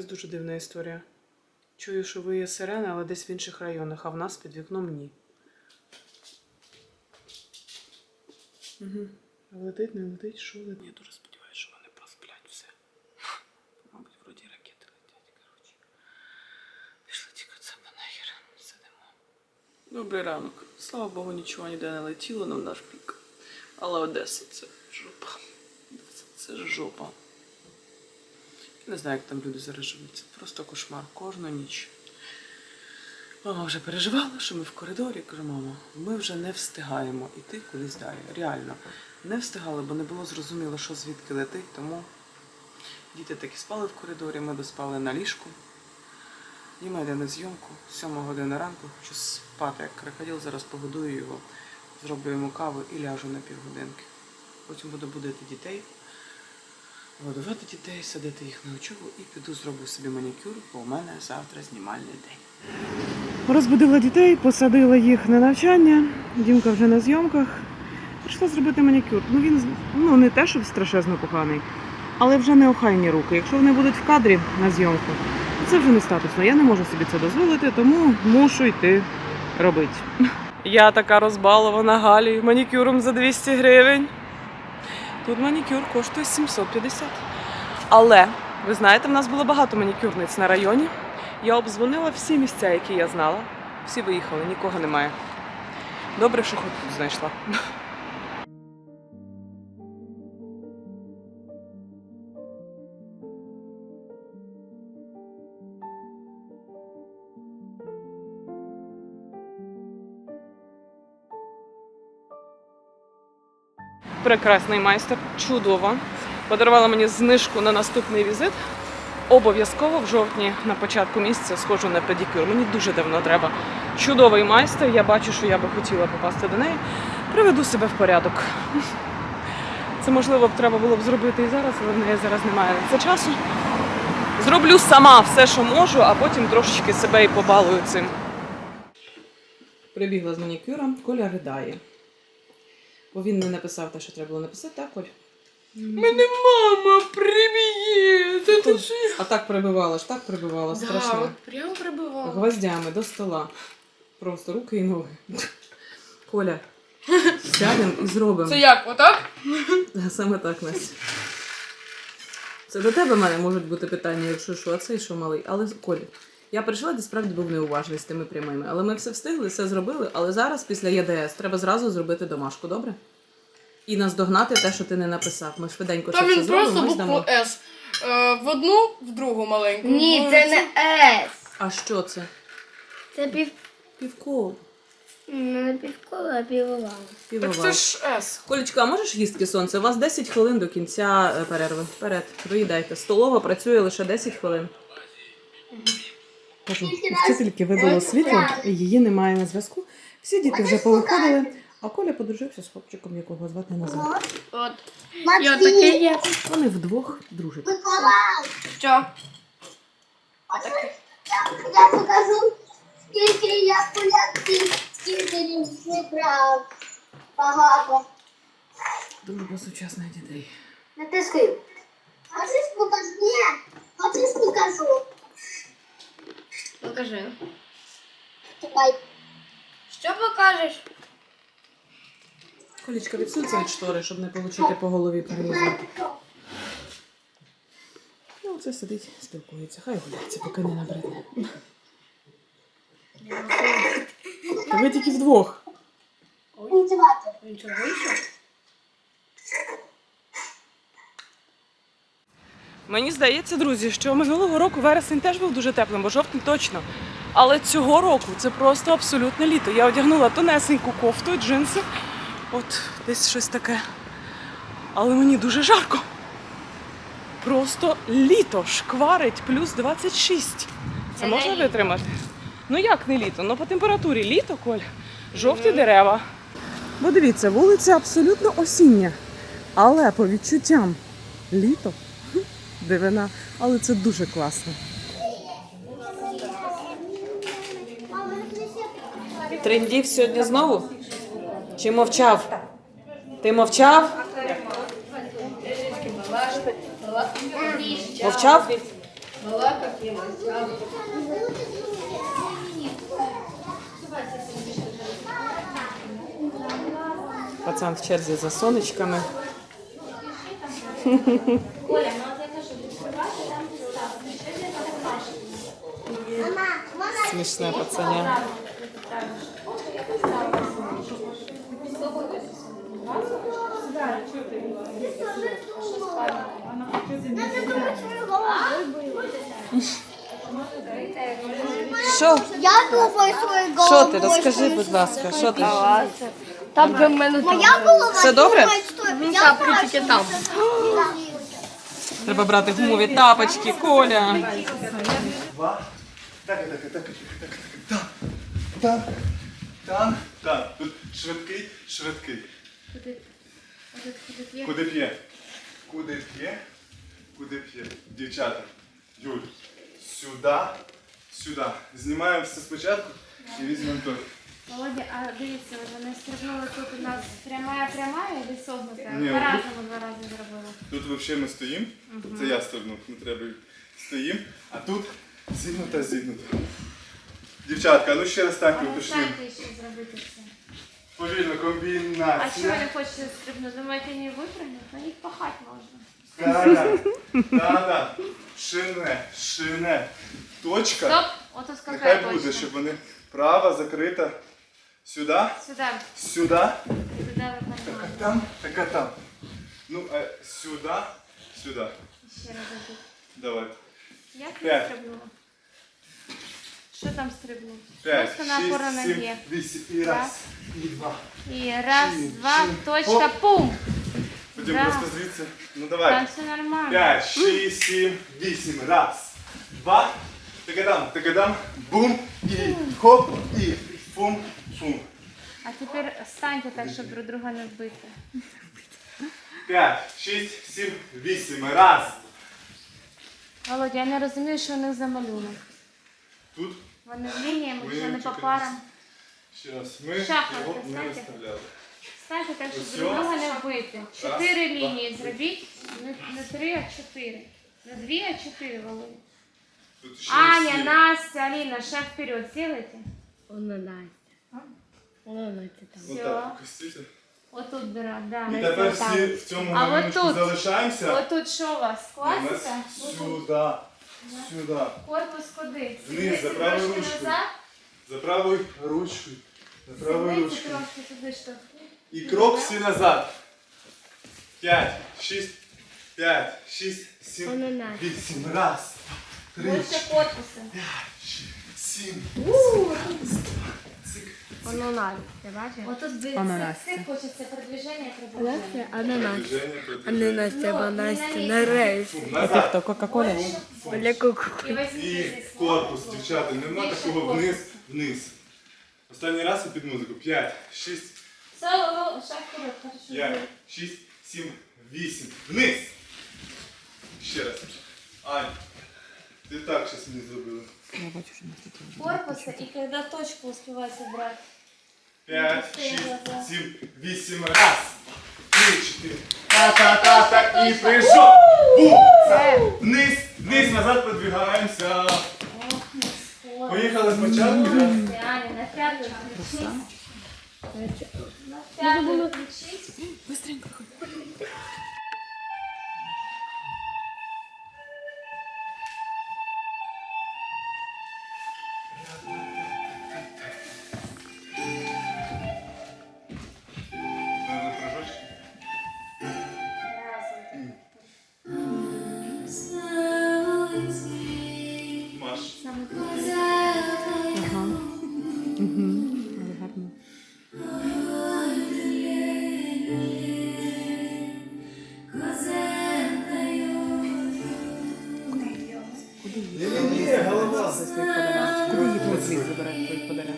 Якась дуже дивна історія. Чую, що ви є сирени, але десь в інших районах, а в нас під вікном ні. Угу. Летить, не летить, що летить? Я дуже сподіваюся, що вони просплять все. Мабуть, вроді ракети летять, коротше. Пішли тікати себе нахер, сидимо. Добрий ранок. Слава Богу, нічого ніде не летіло на наш пік. Але Одеса це жопа. Одеса це жопа. Не знаю, як там люди зараз живуть. Це просто кошмар кожну ніч. Мама вже переживала, що ми в коридорі. Кажу, мама, ми вже не встигаємо іти кудись далі. Реально, не встигали, бо не було зрозуміло, що звідки летить. Тому діти таки спали в коридорі, ми доспали на ліжку. Діма йде на зйомку, сьома година ранку, хочу спати як крокодил, зараз погодую його, зроблю йому каву і ляжу на півгодинки. Потім буду будити дітей, годувати дітей, садити їх на учобу і піду зроблю собі манікюр, бо у мене завтра знімальний день. Розбудила дітей, посадила їх на навчання. Дімка вже на зйомках. Прийшла зробити манікюр. Ну він ну не те, щоб страшезно поганий, але вже не охайні руки. Якщо вони будуть в кадрі на зйомку, то це вже не статусно. Я не можу собі це дозволити, тому мушу йти робити. Я така розбалована Галі манікюром за 200 гривень. Тут манікюр коштує 750. Але ви знаєте, в нас було багато манікюрниць на районі. Я обдзвонила всі місця, які я знала. Всі виїхали, нікого немає. Добре, що хоч тут знайшла. Прекрасний майстер, чудово. Подарувала мені знижку на наступний візит. Обов'язково в жовтні на початку місяця схожу на педикюр. Мені дуже давно треба. Чудовий майстер. Я бачу, що я би хотіла попасти до неї. Приведу себе в порядок. Це можливо б треба було б зробити і зараз, але в неї зараз немає на це часу. Зроблю сама все, що можу, а потім трошечки себе і побалую цим. Прибігла з манікюра, Коля ридає. Бо він не написав те, що треба було написати, так, Коль? Мене мама приб'є. Та ти ж А так прибивала ж, так прибивала, Да, страшно. от прямо прибивала. Гвоздями до стола. Просто руки і ноги. Коля, сядемо і зробимо. Це як, отак? Саме так, Настя. Це до тебе в мене можуть бути питання, якщо що, а цей що малий. Але Коля, я прийшла, де справді був неуважний з тими прямими. Але ми все встигли, все зробили. Але зараз, після ЄДС, треба зразу зробити домашку, добре? І наздогнати те, що ти не написав. Ми швиденько Та ще все він просто зробимо і букву здамо. С. Е, в одну, в другу маленьку. Ні, Ну, це не С. А що це? Це пів... Півколо. Не півкола, а півовала. Так це ж С. Колечка, а можеш їсти сонце? У вас 10 хвилин до кінця е, перерви. Вперед, доїдайте. Столова працює лише 10 хвилин. Кажу, у вчительки вибило світло, і її немає на зв'язку. Всі діти вже повиходили, а Коля подружився з хлопчиком, якого звати Назар. От. Такий є. Вони вдвох дружать. Що? Я покажу, скільки я поляків, скільки зібрав. Багато. Дружба сучасних дітей. Натискаю. Хочеш покажу? Ні. Хочеш покажу? Покажи. Що покажеш? Колічка, відсунься від штори, щоб не отримати по голові прилізу. Ну, це сидить, спілкується. Хай гуляється, поки не набридне. Ви тільки вдвох. Він що, вийшов? Мені здається, друзі, що минулого року вересень теж був дуже теплим, бо жовтень точно. Але цього року це просто абсолютне літо. Я одягнула тонесеньку кофту, джинси. От десь щось таке. Але мені дуже жарко. Просто літо шкварить плюс 26. Це можна витримати? Ну як не літо? Ну по температурі літо, Коль. Жовті дерева. Бо дивіться, вулиця абсолютно осіння. Але по відчуттям літо дивина, але це дуже класно. Трендів сьогодні знову? Чи мовчав? Ти мовчав? Мовчав? Пацан в черзі за сонечками. Оля, ну от я кажу, відкривати там підставки. Що для тебе важко? Мама, мама, Смішне пацаня. Що? я думаю свою голову. Що ти? Розкажи, будь ласка, що ти? Там де в мене Моя голова. Все добре? я тапки тільки там. Треба брати гумові тапочки, Коля. Два. Так, так, так, так, так, так, так, так, так. Тут швидкий, швидкий. Куди п'є? Куди п'є? Куди п'є? Дівчата. Юль, сюди, сюди. Знімаємо все спочатку і візьмемо той. Володя, а дивіться, вони стрибнули тут у нас пряма пряма і согнута. Ні, По-разному два рази зробили. Тут взагалі ми стоїмо. Це я стрибнув, не треба. Стоїмо, а тут зігнута, зігнута. Дівчатка, ну ще раз так ви уточнимо. знаєте, що зробити це. Повільно А що ви комбінація. не хочете стрибнути? Думаєте, не випрыгнуть? На них пахати можна. Да-да. Шине, шине. Точка. Стоп! Ото з Нехай буде, щоб вони права закрита. Сюди, Сюди. сюди, туди ви така нормально. там, така там. Ну, а сюди, сюди. Ще раз. Давай. Як П'ять. ти стрибнула? Що там стрибнув? П'ять, Просто на шість, ноги. сім, вісім. І раз, і два. І раз, Чим, два, чим. точка, пум! Потім Да. просто звідси. Ну Там давай. все нормально. П'ять, шість, сім, вісім. Раз, два. Тикадам, тикадам. Бум. І хоп. І фум, фум. А тепер станьте так, щоб друг друга не вбити. П'ять, шість, сім, вісім. Раз. Володя, я не розумію, що у них за малюнок. Тут Вони в лініями, Ми що не по чекаємо. парам. ще раз. Ми Шахмати, його не знаєте? розставляли. Станьте так, щоб Ось друг цього. друга не вбити. Раз, Чотири два. лінії зробіть. Не, не три, а чотири. Не дві, а чотири, Володя. Тут ще Аня, всі. Настя, Алина, шаг вперед, сделайте. Вона Настя. Вона Настя там. Ось Все. так, костіте. Отут дира, да. І тепер всі в цьому А малюнку отут? залишаємося. Отут що у вас? У нас Класика? сюди, Сюди. Корпус куди? Вниз, за правою ручкою. За правою ручкою. За правою ручкою. І крок всі назад. 5, 6, 5, 6, 7, 8. Раз, два, три, чотири, п'ять, шість, сім, сім. Ананас. Ти бачиш? Отут би Ананас. цих цих хочеться продвіження і продовження. Ананас. Ананас, ананас, І корпус, дівчата, нема такого вниз, вниз. Останній раз я під музику. 5, 6, Соло, шаг вперед, хорошо. Вниз. Ще раз. Ань. Ти так щось мені зробила. Корпуси, і коли точку успіваєте брати п'ять, шість, сім, вісім. Раз, три, чотири. Та-та-та-та. І прийшов. Вниз, вниз, назад подвигаємося. Поїхали спочатку. Быстренько. Yeah. Тут світ заберемо, тут подаремо.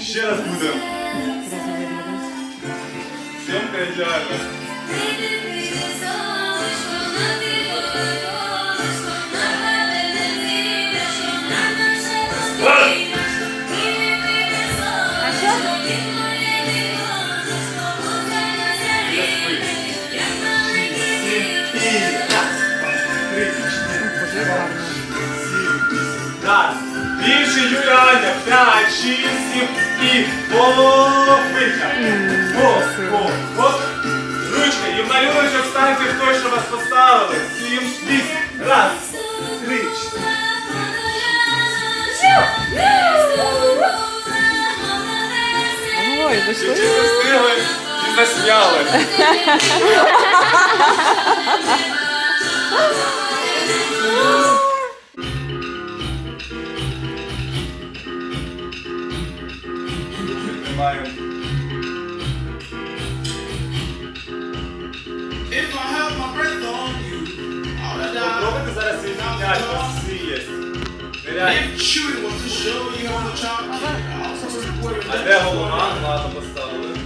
Ще раз будемо. Всім приїжджаємо. Більше Юляня. П'ять, шість, сім. І половинка. Оп, оп, оп. Ручка. І в малюночок станьте в той, що вас поставили. Сім, вісім. Раз, три, чотири. Ой, Чи дійшли. не встигли і засняли. Тримаю. Попробуйте зараз свій підняти, у вас свій є. Нереально. А де голова? Ладно, поставили.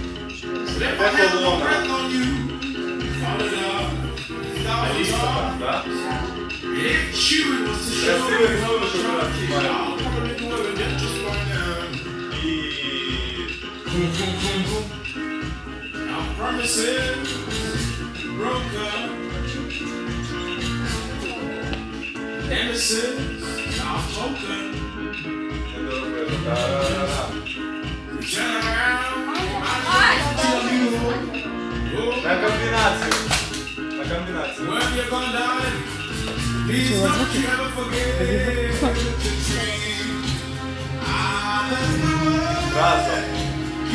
Де колона? А ліс так, так? Красивий рисунок у нас має. І... Це добре. Та-ра-ра-ра. На комбінацію. На комбінацію. Разом.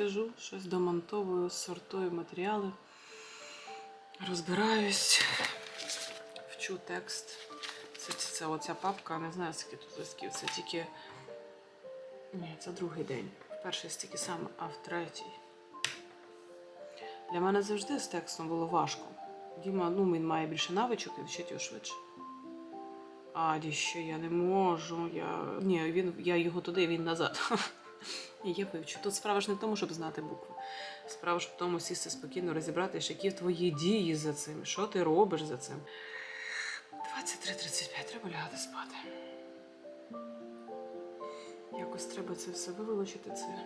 Сижу, щось домонтовую, сортую матеріали, розбираюсь, вчу текст. Це, це, це оця папка, не знаю, скільки тут листків, це тільки. Ні, це другий день. Перший стільки саме, а в третій. Для мене завжди з текстом було важко. Діма, ну, він має більше навичок і вчить його швидше. А що я не можу. Я... Ні, він, я його туди, він назад. Ні, я вивчу. Тут справа ж не в тому, щоб знати букви. Справа ж в тому сісти спокійно, розібратися, які твої дії за цим, що ти робиш за цим. 23.35, треба лягати спати. Якось треба це все виволочити це.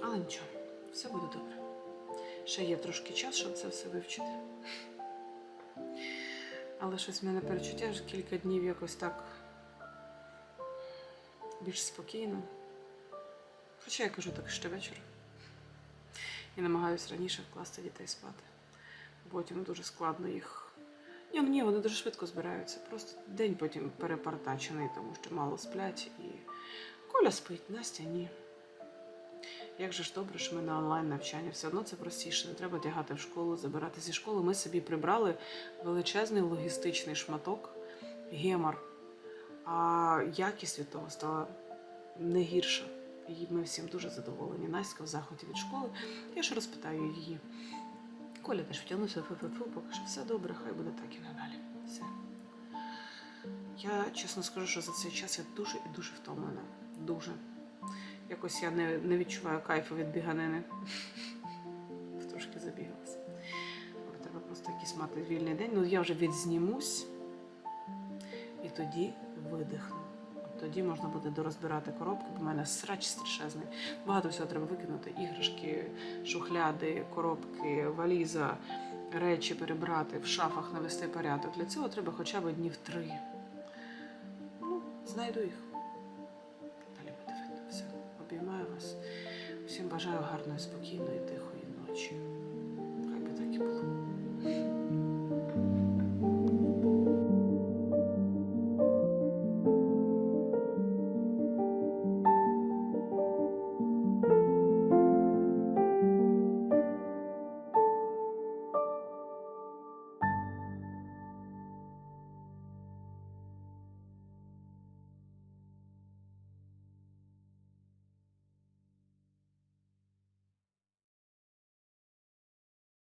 Але нічого, все буде добре. Ще є трошки час, щоб це все вивчити. Але щось в мене перечуття ж кілька днів якось так більш спокійно. Хоча я кажу так щовечора. І намагаюся раніше вкласти дітей спати. Потім дуже складно їх. Ні, ну ні, вони дуже швидко збираються. Просто день потім перепартачений, тому що мало сплять і Коля спить, Настя ні. Як же ж добре, що ми на онлайн навчання, все одно це простіше. Не треба тягати в школу, забирати зі школи. Ми собі прибрали величезний логістичний шматок, гемор. А якість від того стала не гірша. І ми всім дуже задоволені. Настя в захваті від школи. Я ще розпитаю її. Коля теж втягнувся, фу-фу-фу, поки що все добре, хай буде так і надалі. Все. Я чесно скажу, що за цей час я дуже і дуже втомлена. Дуже. Якось я не, не відчуваю кайфу від біганини. Трошки забігалася. Треба просто якийсь мати вільний день. Ну я вже відзнімусь і тоді видихну. Тоді можна буде дорозбирати коробки, бо в мене срач страшезний. Багато всього треба викинути: іграшки, шухляди, коробки, валіза, речі перебрати, в шафах навести порядок. Для цього треба хоча б днів три. Ну, знайду їх. Далі буде видно все. Обіймаю вас. Всім бажаю гарної, спокійної, тихої ночі.